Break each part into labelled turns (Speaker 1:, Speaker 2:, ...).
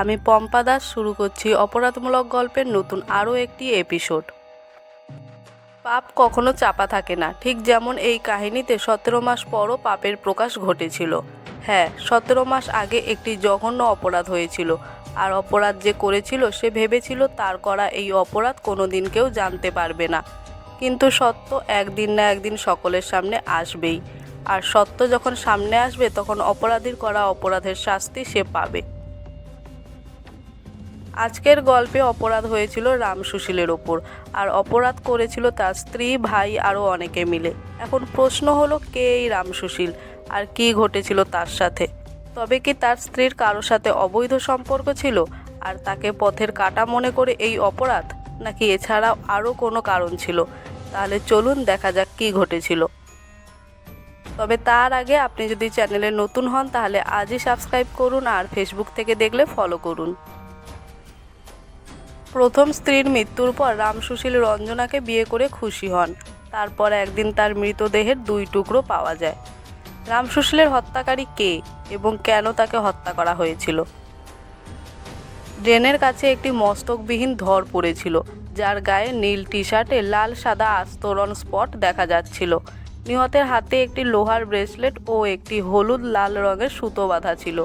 Speaker 1: আমি পম্পা দাস শুরু করছি অপরাধমূলক গল্পের নতুন আরও একটি এপিসোড পাপ কখনো চাপা থাকে না, ঠিক যেমন এই কাহিনীতে সতেরো মাস পরও পাপের প্রকাশ ঘটেছিল। হ্যাঁ সতেরো মাস আগে একটি জঘন্য অপরাধ হয়েছিল, আর অপরাধ যে করেছিল সে ভেবেছিল তার করা এই অপরাধ কোনো দিন কেউ জানতে পারবে না। কিন্তু সত্য একদিন না একদিন সকলের সামনে আসবেই, আর সত্য যখন সামনে আসবে তখন অপরাধীর করা অপরাধের শাস্তি সে পাবে। আজকের গল্পে অপরাধ হয়েছিল রাম সুশীলের ওপর, আর অপরাধ করেছিল তার স্ত্রী, ভাই আরও অনেকে মিলে। এখন প্রশ্ন হলো, কে এই রাম সুশীল? আর কি ঘটেছিল তার সাথে? তবে কি তার স্ত্রীর কারোর সাথে অবৈধ সম্পর্ক ছিল? আর তাকে পথের কাটা মনে করে এই অপরাধ? নাকি এছাড়াও আরও কোনো কারণ ছিল? তাহলে চলুন দেখা যাক কি ঘটেছিল। তবে তার আগে আপনি যদি চ্যানেলে নতুন হন, তাহলে আজই সাবস্ক্রাইব করুন, আর ফেসবুক থেকে দেখলে ফলো করুন। প্রথম স্ত্রীর মৃত্যুর পর রাম সুশীল রঞ্জনাকে বিয়ে করে খুশি হন। তারপর একদিন তার মৃতদেহের দুই টুকরো পাওয়া যায়। রাম সুশীলের হত্যাকারী কে এবং কেন তাকে হত্যা করা হয়েছিল? ড্রেনের কাছে একটি মস্তকবিহীন ধর পড়েছিল, যার গায়ে নীল টি শার্টে লাল সাদা আস্তরণ স্পট দেখা যাচ্ছিল। নিহতের হাতে একটি লোহার ব্রেসলেট ও একটি হলুদ লাল রঙের সুতো বাঁধা ছিল।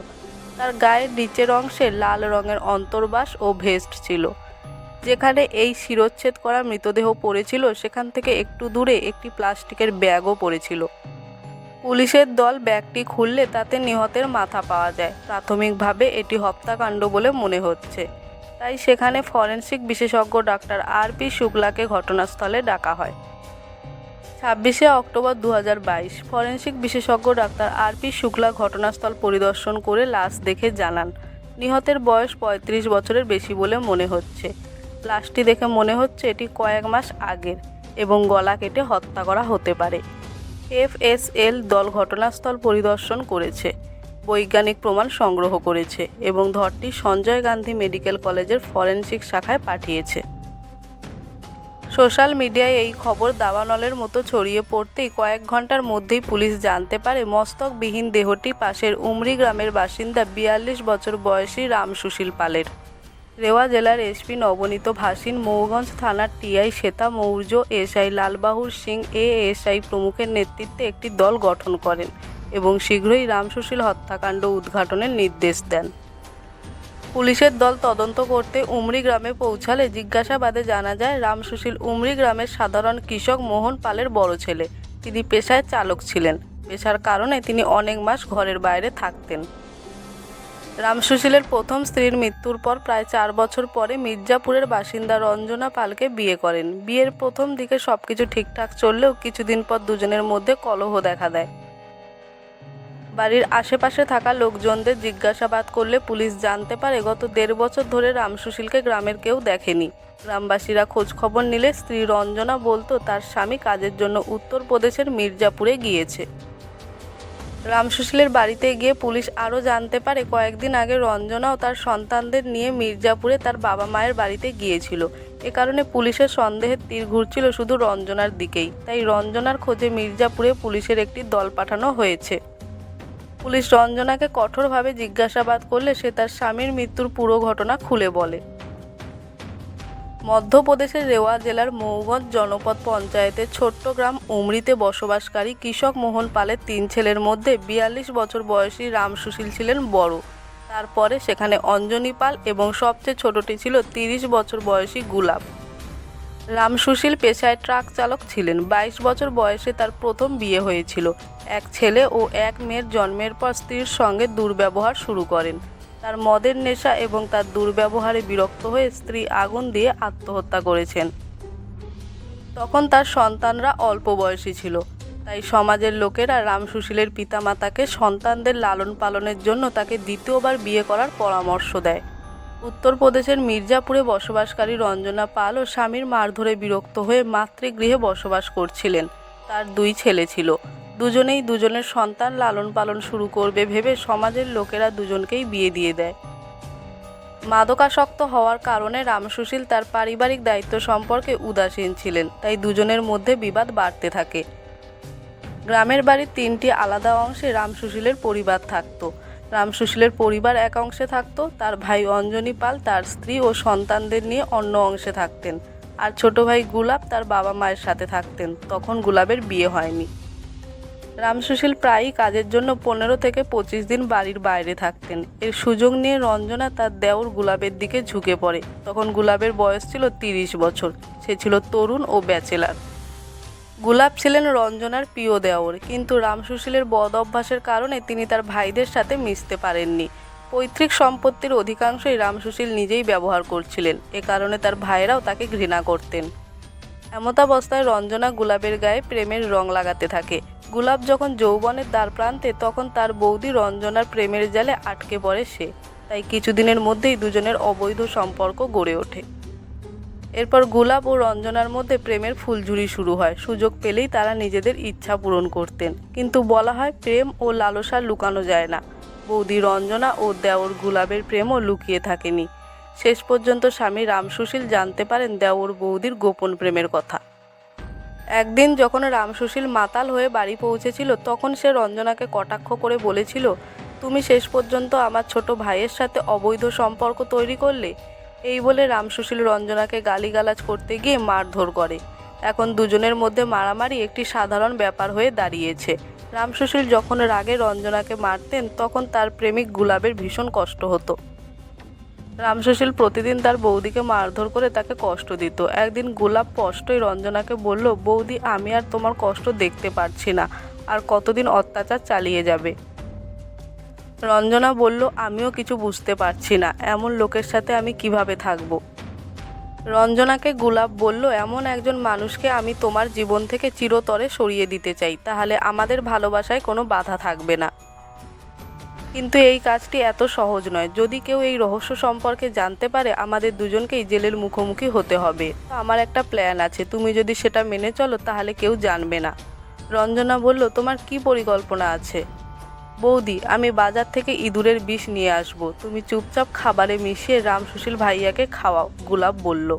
Speaker 1: তার গায়ের নিচের অংশে লাল রঙের অন্তর্বাস ও ভেস্ট ছিল। যেখানে এই শিরোচ্ছেদ করা মৃতদেহ পড়েছিল, সেখান থেকে একটু দূরে একটি প্লাস্টিকের ব্যাগও পড়েছিল। পুলিশের দল ব্যাগটি খুললে তাতে নিহতের মাথা পাওয়া যায়। প্রাথমিকভাবে এটি হত্যাকাণ্ড বলে মনে হচ্ছে। তাই সেখানে ফরেন্সিক বিশেষজ্ঞ ডাক্তার আর পি শুক্লাকে ঘটনাস্থলে ডাকা হয়। ছাব্বিশে অক্টোবর দু ফরেন্সিক বিশেষজ্ঞ ডাক্তার আর পি শুক্লা ঘটনাস্থল পরিদর্শন করে লাশ দেখে জানান, নিহতের বয়স পঁয়ত্রিশ বছরের বেশি বলে মনে হচ্ছে। লাশটি দেখে মনে হচ্ছে এটি কয়েক মাস আগের এবং গলা কেটে হত্যা করা হতে পারে। এফএসএল দল ঘটনাস্থল পরিদর্শন করেছে, বৈজ্ঞানিক প্রমাণ সংগ্রহ করেছে এবং ধরটি সঞ্জয় গান্ধী মেডিকেল কলেজের ফরেনসিক শাখায় পাঠিয়েছে। সোশ্যাল মিডিয়ায় এই খবর দাবানলের মতো ছড়িয়ে পড়তেই কয়েক ঘণ্টার মধ্যেই পুলিশ জানতে পারে, মস্তকবিহীন দেহটি পাশের উমরি গ্রামের বাসিন্দা বিয়াল্লিশ বছর বয়সী রাম সুশীল পালের। রেওয়া জেলার এসপি নবনীত ভাসিন মৌগঞ্জ থানার টিআই শ্বেতা মৌর্য, এসআই লালবাহুর সিং এ এসআই প্রমুখের নেতৃত্বে একটি দল গঠন করেন এবং শীঘ্রই রামসুশীল হত্যাকাণ্ড উদ্ঘাটনের নির্দেশ দেন। পুলিশের দল তদন্ত করতে উমরি গ্রামে পৌঁছালে জিজ্ঞাসাবাদে জানা যায়, রামসুশীল উমরি গ্রামের সাধারণ কৃষক মোহন পালের বড় ছেলে। তিনি পেশায় চালক ছিলেন। পেশার কারণে তিনি অনেক মাস ঘরের বাইরে থাকতেন। রাম সুশীলের প্রথম স্ত্রীর মৃত্যুর পর প্রায় চার বছর পরে মির্জাপুরের বাসিন্দা রঞ্জনা পালকে বিয়ে করেন। বিয়ের প্রথম দিকে সবকিছু ঠিকঠাক চললেও কিছুদিন পর দুজনের মধ্যে কলহ দেখা দেয়। বাড়ির আশেপাশে থাকা লোকজনদের জিজ্ঞাসাবাদ করলে পুলিশ জানতে পারে গত দেড় বছর ধরে রাম সুশীলকে গ্রামের কেউ দেখেনি। গ্রামবাসীরা খোঁজ খবর নিলে স্ত্রী রঞ্জনা বলতো, তার স্বামী কাজের জন্য উত্তরপ্রদেশের মির্জাপুরে গিয়েছে। রাম সুশীলের বাড়িতে গিয়ে পুলিশ আরও জানতে পারে কয়েকদিন আগে রঞ্জনা ও তার সন্তানদের নিয়ে মির্জাপুরে তার বাবা মায়ের বাড়িতে গিয়েছিল। এ কারণে পুলিশের সন্দেহের তীর ঘুরছিল শুধু রঞ্জনার দিকেই। তাই রঞ্জনার খোঁজে মির্জাপুরে পুলিশের একটি দল পাঠানো হয়েছে। পুলিশ রঞ্জনাকে কঠোরভাবে জিজ্ঞাসাবাদ করলে সে তার স্বামীর মৃত্যুর পুরো ঘটনা খুলে বলে। মধ্যপ্রদেশের রেওয়া জেলার মৌগঞ্জ জনপদ পঞ্চায়েতের ছোট্ট গ্রাম উমরিতে বসবাসকারী কৃষক মোহন পালের তিন ছেলের মধ্যে বিয়াল্লিশ বছর বয়সী রাম সুশীল ছিলেন বড়। তারপরে সেখানে অঞ্জনী পাল এবং সবচেয়ে ছোটটি ছিল তিরিশ বছর বয়সী গুলাব। রাম সুশীল পেশায় ট্রাক চালক ছিলেন। বাইশ বছর বয়সে তার প্রথম বিয়ে হয়েছিল। এক ছেলে ও এক মেয়ের জন্মের পর স্ত্রীর সঙ্গে দুর্ব্যবহার শুরু করেন। তার মদের নেশা এবং তার দুর্ব্যবহারে বিরক্ত হয়ে স্ত্রী আগুন দিয়ে আত্মহত্যা করেছেন। তখন তার সন্তানরা অল্প বয়সী ছিল। তাই সমাজের লোকেরা রাম সুশীলের পিতামাতাকে সন্তানদের লালন পালনের জন্য তাকে দ্বিতীয়বার বিয়ে করার পরামর্শ দেয়। উত্তরপ্রদেশের মির্জাপুরে বসবাসকারী রঞ্জনা পাল ও স্বামীর মারধরে বিরক্ত হয়ে মাতৃগৃহে বসবাস করছিলেন। তার দুই ছেলে ছিল। দুজনেই দুজনের সন্তান লালন পালন শুরু করবে ভেবে সমাজের লোকেরা দুজনকেই বিয়ে দিয়ে দেয়। মাদকাসক্ত হওয়ার কারণে রামসুশীল তার পারিবারিক দায়িত্ব সম্পর্কে উদাসীন ছিলেন, তাই দুজনের মধ্যে বিবাদ বাড়তে থাকে। গ্রামের বাড়ির তিনটি আলাদা অংশে রামসুশীলের পরিবার থাকত। রাম সুশীলের পরিবার এক অংশে থাকতো, তার ভাই অঞ্জনী পাল তার স্ত্রী ও সন্তানদের নিয়ে অন্য অংশে থাকতেন। আর ছোট ভাই গুলাব তার বাবা মায়ের সাথে থাকতেন, তখন গুলাবের বিয়ে হয়নি। রামসুশীল প্রায়ই কাজের জন্য পনেরো থেকে পঁচিশ দিন বাড়ির বাইরে থাকতেন। এর সুযোগ নিয়ে রঞ্জনা তার দেওর গুলাবের দিকে ঝুঁকে পড়ে। তখন গুলাবের বয়স ছিল তিরিশ বছর। সে ছিল তরুণ ও ব্যাচেলার। গুলাব ছিলেন রঞ্জনার প্রিয় দেওর, কিন্তু রামসুশীলের বদ অভ্যাসের কারণে তিনি তার ভাইদের সাথে মিশতে পারেননি। পৈতৃক সম্পত্তির অধিকাংশই রামসুশীল নিজেই ব্যবহার করছিলেন। এ কারণে তার ভাইয়েরাও তাকে ঘৃণা করতেন। এমতাবস্থায় রঞ্জনা গুলাবের গায়ে প্রেমের রং লাগাতে থাকে। গুলাব যখন যৌবনের দ্বার প্রান্তে, তখন তার বৌদি রঞ্জনার প্রেমের জালে আটকে পড়ে সে। তাই কিছুদিনের মধ্যেই দুজনের অবৈধ সম্পর্ক গড়ে ওঠে। এরপর গুলাব ও রঞ্জনার মধ্যে প্রেমের ফুলঝুরি শুরু হয়। সুযোগ পেলেই তারা নিজেদের ইচ্ছা পূরণ করতেন। কিন্তু বলা হয়, প্রেম ও লালসা লুকানো যায় না। বৌদি রঞ্জনা ও দেওর গুলাবের প্রেমও লুকিয়ে থাকেনি। শেষ পর্যন্ত স্বামী রামসুশীল জানতে পারেন দেওর বৌদির গোপন প্রেমের কথা। একদিন যখন রামসুশীল মাতাল হয়ে বাড়ি পৌঁছেছিল, তখন সে রঞ্জনাকে কটাক্ষ করে বলেছিল, তুমি শেষ পর্যন্ত আমার ছোট ভাইয়ের সাথে অবৈধ সম্পর্ক তৈরি করলে? এই বলে রামসুশীল রঞ্জনাকে গালিগালাজ করতে গিয়ে মারধর করে। এখন দুজনের মধ্যে মারামারি একটি সাধারণ ব্যাপার হয়ে দাঁড়িয়েছে। রামসুশীল যখন রাগে রঞ্জনাকে মারতেন, তখন তার প্রেমিক গুলাবের ভীষণ কষ্ট হতো। রামসুশীল প্রতিদিন তার বৌদিকে মারধর করে তাকে কষ্ট দিত। একদিন গোলাপ স্পষ্টই রঞ্জনাকে বলল, বৌদি, আমি আর তোমার কষ্ট দেখতে পারছি না। আর কতদিন অত্যাচার চালিয়ে যাবে? রঞ্জনা বলল, আমিও কিছু বুঝতে পারছি না। এমন লোকের সাথে আমি কীভাবে থাকব? রঞ্জনাকে গুলাব বলল, এমন একজন মানুষকে আমি তোমার জীবন থেকে চিরতরে সরিয়ে দিতে চাই। তাহলে আমাদের ভালোবাসায় কোনো বাধা থাকবে না। কিন্তু এই কাজটি এত সহজ নয়। যদি কেউ এই রহস্য সম্পর্কে জানতে পারে, আমাদের দুজনকেই জেলের মুখোমুখি হতে হবে। আমার একটা প্ল্যান আছে। তুমি যদি সেটা মেনে চলো, তাহলে কেউ জানবে না। রঞ্জনা বলল, তোমার কি পরিকল্পনা আছে? বৌদি, আমি বাজার থেকে ইঁদুরের বিষ নিয়ে আসব। তুমি চুপচাপ খাবারে মিশিয়ে রামসুশীল ভাইয়াকে খাওয়াও গুলাব বলল।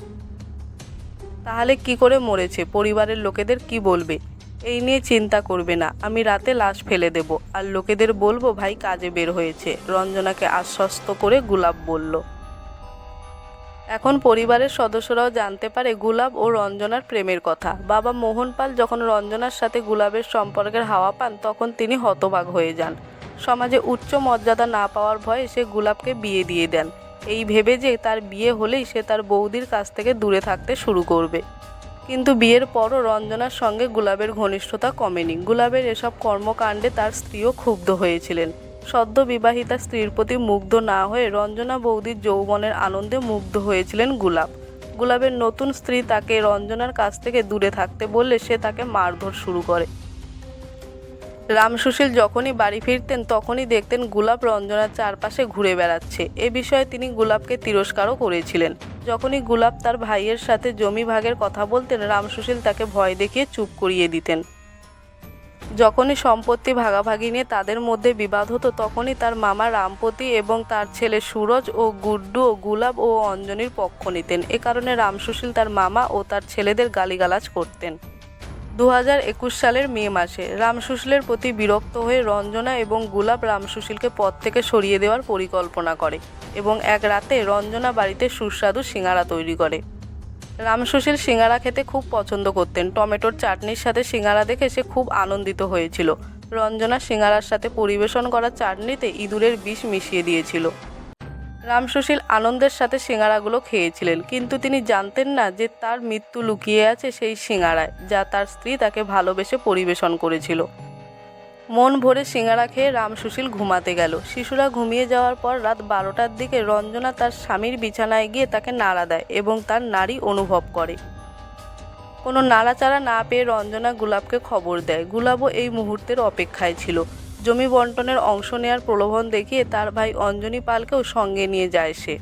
Speaker 1: তাহলে কি করে মরেছে? পরিবারের লোকেদের কি বলবে? এই নিয়ে চিন্তা করবে না। আমি রাতে লাশ ফেলে দেব। আর লোকেদের বলব, ভাই, কাজে বের হয়েছে। রঞ্জনাকে আশ্বস্ত করে গুলাব বলল। এখন পরিবারের সদস্যরাও জানতে পারে গুলাব ও রঞ্জনার প্রেমের কথা। বাবা মোহন পাল যখন রঞ্জনার সাথে গুলাবের সম্পর্কের হাওয়া পান, তখন তিনি হতবাক হয়ে যান। সমাজে উচ্চ মর্যাদা না পাওয়ার ভয়ে সে গুলাবকে বিয়ে দিয়ে দেন। এই ভেবে যে তার বিয়ে হলেই সে তার বৌদির কাছ থেকে দূরে থাকতে শুরু করবে। কিন্তু বিয়ের পরও রঞ্জনার সঙ্গে গুলাবের ঘনিষ্ঠতা কমেনি। গুলাবের এসব কর্মকাণ্ডে তার স্ত্রীও ক্ষুব্ধ হয়েছিলেন। সদ্য বিবাহিতা স্ত্রীর প্রতি মুগ্ধ না হয়ে রঞ্জনা বৌদির যৌবনের আনন্দে মুগ্ধ হয়েছিলেন গুলাব। গুলাবের নতুন স্ত্রী তাকে রঞ্জনার কাছ থেকে দূরে থাকতে বললে সে তাকে মারধর শুরু করে। রামসুশীল যখনই বাড়ি ফিরতেন, তখনই দেখতেন গুলাব রঞ্জনার চারপাশে ঘুরে বেড়াচ্ছে। এ বিষয়ে তিনি গুলাবকে তিরস্কারও করেছিলেন। যখনই গুলাব তার ভাইয়ের সাথে জমি ভাগের কথা বলতেন রামসুশীল তাকে ভয় দেখিয়ে চুপ করিয়ে দিতেন। যখনই সম্পত্তি ভাগাভাগি নিয়ে তাদের মধ্যে বিবাদ হতো, তখনই তার মামা রামপতি এবং তার ছেলে সুরজ ও গুড্ডু ও গুলাব ও অঞ্জনীর পক্ষ নিতেন। এ কারণে রামসুশীল তার মামা ও তার ছেলেদের গালিগালাজ করতেন। দু সালের মে মাসে রামসুশীলের প্রতি বিরক্ত হয়ে রঞ্জনা এবং গুলাব রামসুশীলকে পদ থেকে সরিয়ে দেওয়ার পরিকল্পনা করে এবং এক রাতে রঞ্জনা বাড়িতে সুস্বাদু সিঙ্গারা তৈরি করে। রামসুশীল সিঙ্গারা খেতে খুব পছন্দ করতেন। টমেটোর চাটনির সাথে সিঙ্গারা দেখে সে খুব আনন্দিত হয়েছিল। রঞ্জনা সিঙ্গারার সাথে পরিবেশন করা চাটনিতে ইঁদুরের বিষ মিশিয়ে দিয়েছিল। রামসুশীল আনন্দের সাথে সিঙ্গারাগুলো খেয়েছিলেন, কিন্তু তিনি জানতেন না যে তার মৃত্যু লুকিয়ে আছে সেই সিঙ্গারায়, যা তার স্ত্রী তাকে ভালোবেসে পরিবেশন করেছিল। মন ভরে সিঙ্গারা খেয়ে রামসুশীল ঘুমাতে গেল। শিশুরা ঘুমিয়ে যাওয়ার পর রাত বারোটার দিকে রঞ্জনা তার স্বামীর বিছানায় গিয়ে তাকে নাড়া দেয় এবং তার নারী অনুভব করে। কোনো নাড়াচাড়া না পেয়ে রঞ্জনা গুলাবকে খবর দেয়। গুলাবও এই মুহূর্তের অপেক্ষায় ছিল। জমি বন্টনের অংশ নেয়ার প্রলোভন দেখিয়ে তার ভাই অঞ্জনী পালকেও সঙ্গে নিয়ে যায় সে।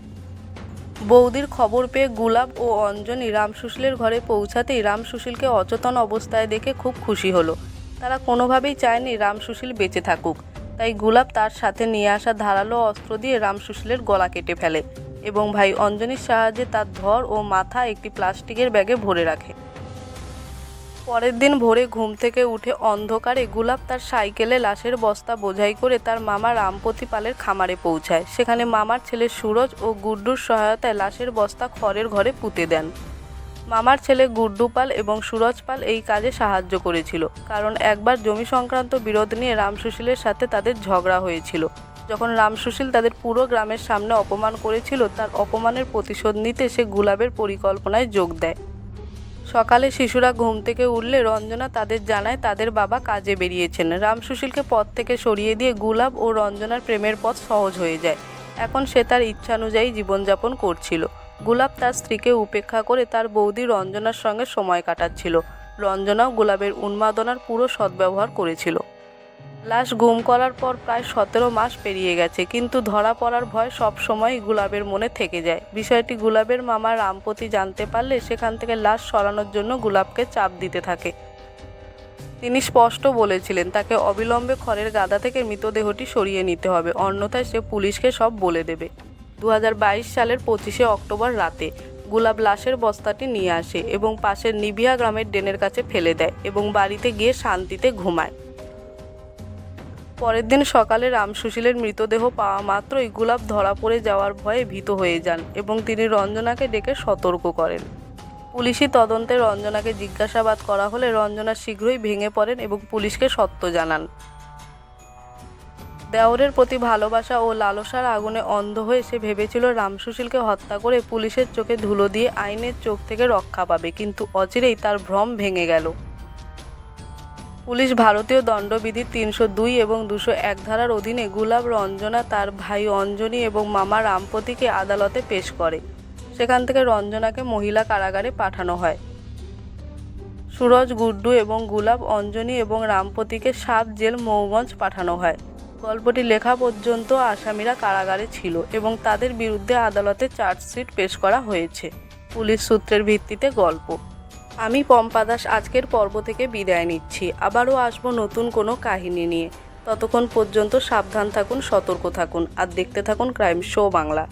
Speaker 1: বৌদির খবর পেয়ে গুলাব ও অঞ্জনী রামসুশীলের ঘরে পৌঁছাতেই রামসুশীলকে অচেতন অবস্থায় দেখে খুব খুশি হলো। তারা কোনোভাবেই চায়নি রামসুশীল বেঁচে থাকুক। তাই গুলাব তার সাথে নিয়ে আসা ধারালো অস্ত্র দিয়ে রামসুশীলের গলা কেটে ফেলে এবং ভাই অঞ্জনীর সাহায্যে তার ধর ও মাথা একটি প্লাস্টিকের ব্যাগে ভরে রাখে। পরের দিন ভোরে ঘুম থেকে উঠে অন্ধকারে গুলাব তার সাইকেলে লাশের বস্তা বোঝাই করে তার মামা রামপতি পালের খামারে পৌঁছায়। সেখানে মামার ছেলে সুরজ ও গুড্ডুর সহায়তায় লাশের বস্তা খড়ের ঘরে পুঁতে দেন। মামার ছেলে গুড্ডু পাল এবং সুরজ পাল এই কাজে সাহায্য করেছিল, কারণ একবার জমি সংক্রান্ত বিরোধ নিয়ে রামসুশীলের সাথে তাদের ঝগড়া হয়েছিল। যখন রামসুশীল তাদের পুরো গ্রামের সামনে অপমান করেছিল, তার অপমানের প্রতিশোধ নিতে সে গুলাবের পরিকল্পনায় যোগ দেয়। সকালে শিশুরা ঘুম থেকে উঠলে রঞ্জনা তাদের জানায় তাদের বাবা কাজে বেরিয়েছেন। রাম সুশীলকে পথ থেকে সরিয়ে দিয়ে গুলাব ও রঞ্জনার প্রেমের পথ সহজ হয়ে যায়। এখন সে তার ইচ্ছানুযায়ী জীবনযাপন করছিল। গুলাব তার স্ত্রীকে উপেক্ষা করে তার বৌদি রঞ্জনার সঙ্গে সময় কাটাচ্ছিল। রঞ্জনাও গুলাবের উন্মাদনার পুরো সদ্ব্যবহার করেছিল। লাশ গুম করার পর প্রায় সতেরো মাস পেরিয়ে গেছে, কিন্তু ধরা পড়ার ভয় সবসময় গুলাবের মনে থেকে যায়। বিষয়টি গুলাবের মামা রামপতি জানতে পারলে সেখান থেকে লাশ সরানোর জন্য গুলাবকে চাপ দিতে থাকে। তিনি স্পষ্ট বলেছিলেন, তাকে অবিলম্বে খড়ের গাদা থেকে মৃতদেহটি সরিয়ে নিতে হবে, অন্যথায় সে পুলিশকে সব বলে দেবে। দু হাজার বাইশ সালের পঁচিশে অক্টোবর রাতে গুলাব লাশের বস্তাটি নিয়ে আসে এবং পাশের নিবিয়া গ্রামের ড্রেনের কাছে ফেলে দেয় এবং বাড়িতে গিয়ে শান্তিতে ঘুমায়। পরের দিন সকালে রামসুশীলের মৃতদেহ পাওয়া মাত্রই গুলাব ধরা পড়ে যাওয়ার ভয়ে ভীত হয়ে যান এবং তিনি রঞ্জনাকে ডেকে সতর্ক করেন। পুলিশি তদন্তে রঞ্জনাকে জিজ্ঞাসাবাদ করা হলে রঞ্জনা শীঘ্রই ভেঙে পড়েন এবং পুলিশকে সত্য জানান। দেওরের প্রতি ভালোবাসা ও লালসার আগুনে অন্ধ হয়ে সে ভেবেছিল রামসুশীলকে হত্যা করে পুলিশের চোখে ধুলো দিয়ে আইনের চোখ থেকে রক্ষা পাবে, কিন্তু অচিরেই তার ভ্রম ভেঙে গেল। পুলিশ ভারতীয় দণ্ডবিধির তিনশো দুই এবং দুশো এক ধারার অধীনে গুলাব রঞ্জনা তার ভাই অঞ্জনী এবং মামা রামপতিকে আদালতে পেশ করে। সেখান থেকে রঞ্জনাকে মহিলা কারাগারে পাঠানো হয়। সুরজ গুড্ডু এবং গুলাব অঞ্জনী এবং রামপতিকে সাত জেল মৌগঞ্জ পাঠানো হয়। গল্পটি লেখা পর্যন্ত আসামিরা কারাগারে ছিল এবং তাদের বিরুদ্ধে আদালতে চার্জশিট পেশ করা হয়েছে। পুলিশ সূত্রের ভিত্তিতে গল্প। আমি পম্পা দাস আজকের পর্ব থেকে বিদায় নিচ্ছি। আবারও আসব নতুন কোনো কাহিনী নিয়ে। ততক্ষণ পর্যন্ত সাবধান থাকুন, সতর্ক থাকুন, আর দেখতে থাকুন ক্রাইম শো বাংলা।